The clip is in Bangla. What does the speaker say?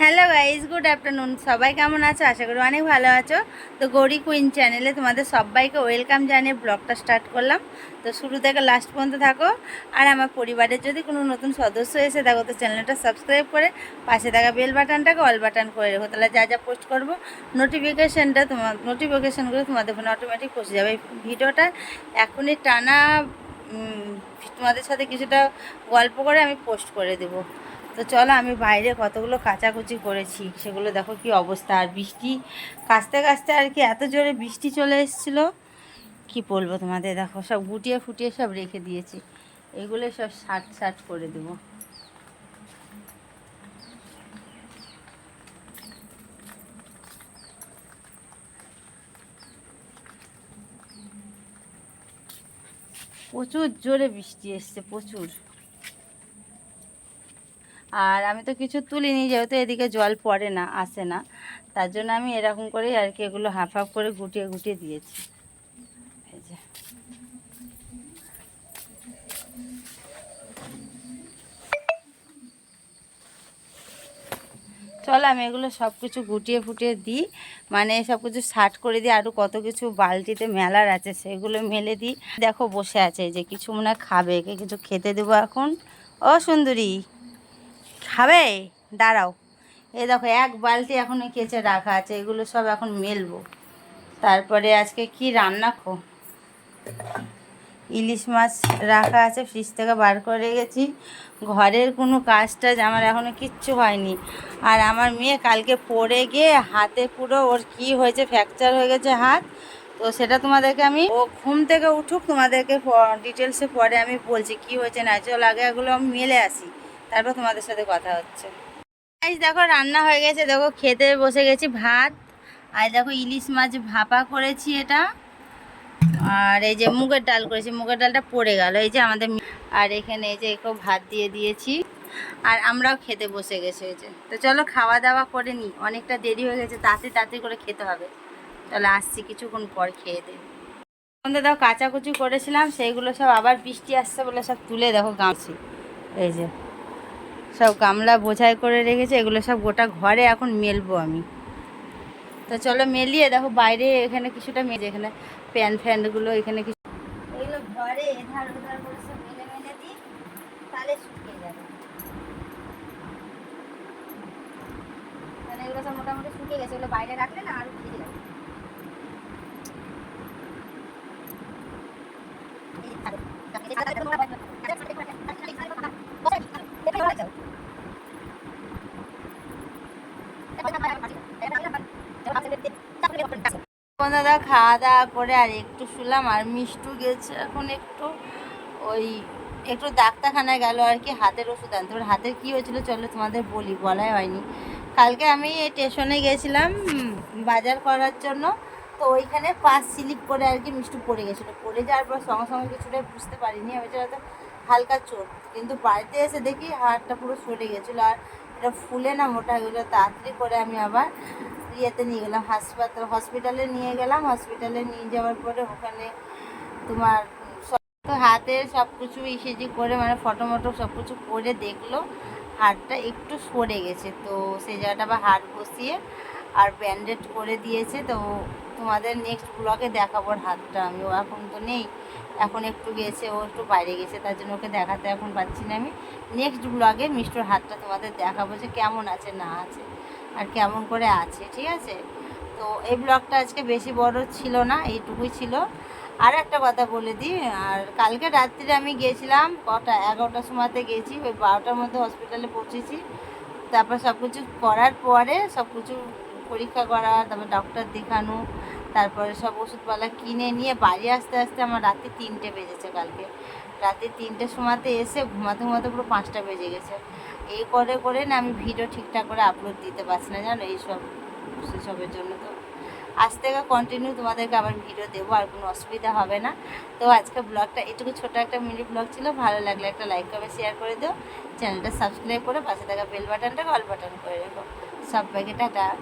হ্যালো গাইজ গুড আফটারনুন সবাই কেমন আছো? আশা করি অনেক ভালো আছো। তো গৌরী কুইন চ্যানেলে তোমাদের সবাইকে ওয়েলকাম জানিয়ে ব্লগটা স্টার্ট করলাম। তো শুরু থেকে লাস্ট পর্যন্ত থাকো। আর আমার পরিবারের যদি কোনো নতুন সদস্য এসে থাকো তো চ্যানেলটা সাবস্ক্রাইব করে পাশে থাকা বেল বাটনটাকে অল বাটন করে রেখো। তাহলে যা যা পোস্ট করব নোটিফিকেশানটা তোমার নোটিফিকেশানগুলো তোমাদের ফোনে অটোমেটিক পৌঁছে যাবে। ভিডিওটা এখনই টানা তোমাদের সাথে কিছুটা গল্প করে আমি পোস্ট করে দেবো। তো চলো আমি বাইরে কতগুলো কাচাকুচি করেছি, সেগুলো দেখো কি অবস্থা। আর বৃষ্টি কাচতে কাচতে আর কি এত জোরে বৃষ্টি চলে এসেছিল। কি বলব তোমাদের, দেখো সব গুটিয়ে ফুটিয়ে সব রেখে দিয়েছি। এগুলো সব শার্ট শার্ট করে দেবো। প্রচুর জোরে বৃষ্টি এসছে, প্রচুর। আর আমি তো কিছু তুলিনি, যেহেতু এদিকে জল পড়ে না, আসে না। তার জন্য আমি এরকম করেই আর কি এগুলো হাফ হাফ করে গুটিয়ে গুটিয়ে দিয়েছি। চলো, আমি এগুলো সব কিছু গুটিয়ে ফুটিয়ে দিই। মানে সব কিছু শার্ট করে দিই আরও কত কিছু বালতিতে মেলার আছে, সেগুলো মেলে দিই। দেখো, বসে আছে যে কিছু মনে খাবে, একে কিছু খেতে দেবো এখন। ও সুন্দরী। খাবে? দাঁড়াও। এই দেখো, এক বালতি এখন কেচে রাখা আছে, এগুলো সব এখন মেলবো। তারপরে আজকে কি রান্না খো? ইলিশ মাছ রাখা আছে, ফ্রিজ থেকে বার করে গেছি ঘরের কোনো কাজ টাজ আমার এখনও কিচ্ছু হয়নি। আর আমার মেয়ে কালকে পড়ে গিয়ে হাতে পুরো ওর কি হয়েছে, ফ্র্যাকচার হয়ে গেছে হাত। তো সেটা তোমাদেরকে আমি, ও ঘুম থেকে উঠুক, তোমাদেরকে ডিটেলসে পরে আমি বলছি, কি হয়েছে না চল, আগে এগুলো আমি মেলে আসি। তারপর তোমাদের সাথে কথা হচ্ছে। গাইস দেখো, রান্না হয়ে গেছে। দেখো, খেতে বসে গেছি ভাত। আর দেখো, ইলিশ মাছ ভাপা করেছি এটা। আর এই যে মুগের ডাল করেছি। মুগের ডালটা পড়ে গেল। এই যে আমাদের আর এখানে এই যে একটু ভাত দিয়ে দিয়েছি। আর আমরাও খেতে বসে গেছি এই যে। তো চলো খাওয়া দাওয়া করে নিই অনেকটা দেরি হয়ে গেছে। তাড়াতাড়ি তাড়াতাড়ি করে খেতে হবে। তাহলে আসছি কিছুক্ষণ পর খেয়ে দেবে আমাদের দেখো, কাচাকুচি করেছিলাম। সেইগুলো সব আবার বৃষ্টি আসছে বলে সব তুলে দেখো, গামছি। এই যে। সব গামলা বোঝাই করে রেখেছে, এগুলো সব গোটা ঘরে এখন মেলবো আমি। তো চলো মেলিয়ে দেখো বাইরে এখানে কিছুটা মেজে এখানে প্যান ফ্যানগুলো, এখানে কিছু এগুলো ঘরে মেলে মেলে তাহলে মানে মোটামুটি শুকিয়ে গেছে বাইরে রাখলে না আরও ভিজে যাবে। দাদা, খাওয়া দাওয়া করে আর একটু শুলাম আর মিষ্টু গেছে এখন একটু। ওই একটু ডাক্তারখানায় গেল আর কি, হাতের ওষুধ আনতে। ওর হাতের কী হয়েছিল চলো তোমাদের বলি, বলাই হয়নি। কালকে আমি স্টেশনে গেছিলাম বাজার করার জন্য। তো ওইখানে পাস স্লিপ করে আর কি মিষ্টু পড়ে গেছিল। পড়ে যাওয়ার পর সঙ্গে সঙ্গে কিছুটাই বুঝতে পারিনি। আমি তো হালকা চোট। কিন্তু বাড়িতে এসে দেখি হাড়টা পুরো সরে গেছিল আর এটা ফুলে না মোটা হয়ে গেছিল। তাড়াতাড়ি করে আমি আবার ইয়েতে নিয়ে গেলাম, হাসপাতাল, হসপিটালে নিয়ে গেলাম। হসপিটালে নিয়ে যাওয়ার পরে ওখানে তোমার সব হাতে সব কিছু ইসিজি করে মানে ফটো মটো সব কিছু করে দেখল। হাড়টা একটু সরে গেছে, তো সেই জায়গাটা আবার হাড় বসিয়ে আর ব্যান্ডেড করে দিয়েছে, তো তোমাদের নেক্সট ব্লগে দেখাবো হাতটা। আমি ও এখন তো নেই, এখন একটু গেছে, ও একটু বাইরে গেছে, তার জন্য ওকে দেখাতে এখন পাচ্ছি না আমি। নেক্সট ব্লগে মিষ্টুর হাতটা তোমাদের দেখাবো যে কেমন আছে, না আছে, আর কেমন করে আছে, ঠিক আছে? তো এই ব্লগটা আজকে বেশি বড় ছিল না, এইটুকুই ছিল। আর একটা কথা বলে দিই, আর কালকে রাত্রিরে আমি গিয়েছিলাম কটা, এগারোটার সময়তে গেছি, ওই বারোটার মধ্যে হসপিটালে পৌঁছেছি। তারপর সব কিছু করার পরে সব কিছু পরীক্ষা করা, তারপর ডক্টর দেখানো, তারপরে সব ওষুধপালা কিনে নিয়ে বাড়ি আসতে আসতে আমার রাতে তিনটে বেজেছে কালকে। রাত্রি তিনটের সময়তে এসে ঘুমাতে ঘুমাতে পুরো পাঁচটা বেজে গেছে। এই করে করে না আমি ভিডিও ঠিকঠাক করে আপলোড দিতে পারছি না, জানো? এইসব, সেসবের জন্য তো। আজ থেকে কন্টিনিউ তোমাদেরকে আবার ভিডিও দেবো, আর কোনো অসুবিধা হবে না। তো আজকে ব্লগটা এটুকু ছোটো একটা মিনি ব্লগ ছিল। ভালো লাগলে একটা লাইক কমেন্ট শেয়ার করে দিও। চ্যানেলটা সাবস্ক্রাইব করে পাশে থাকা বেল বাটনটা অল বাটন করে রেখো। sampai kita ada